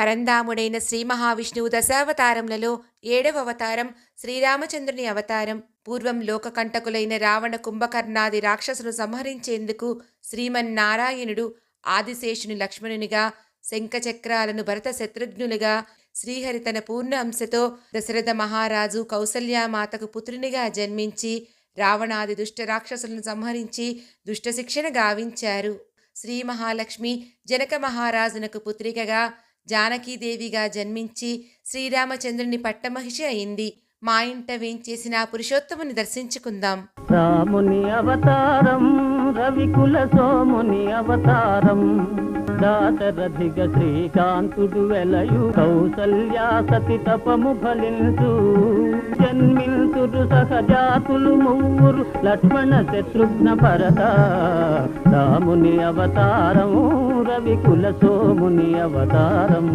పరంధాముడైన శ్రీ మహావిష్ణువు దశావతారములలో ఏడవ అవతారం శ్రీరామచంద్రుని అవతారం. పూర్వం లోకకంటకులైన రావణ కుంభకర్ణాది రాక్షసును సంహరించేందుకు శ్రీమన్నారాయణుడు ఆదిశేషుని లక్ష్మణునిగా శంఖచక్రాలను భరత శత్రుఘ్నులుగా శ్రీహరి తన పూర్ణ అంశతో దశరథ మహారాజు కౌసల్యామాతకు పుత్రునిగా జన్మించి రావణాది దుష్ట రాక్షసులను సంహరించి దుష్ట శిక్షణ గావించారు. శ్రీ మహాలక్ష్మి జనక మహారాజునకు పుత్రికగా జానకీదేవిగా జన్మించి శ్రీరామచంద్రుని పట్టమహిషి అయింది. మా ఇంట వేంచేసిన పురుషోత్తముని దర్శించుకుందాం. రాముని అవతారం రవికుల సోముని అవతారం. దాశరథిగ శ్రీకాంతుడు వెలయు కౌసల్యా సతి తపము ఫలించు. జన్మింతుడు సహజాతులు మువ్వురు లక్ష్మణ శత్రుఘ్న భరత రాముని అవతారం రవికుల సోముని అవతారం.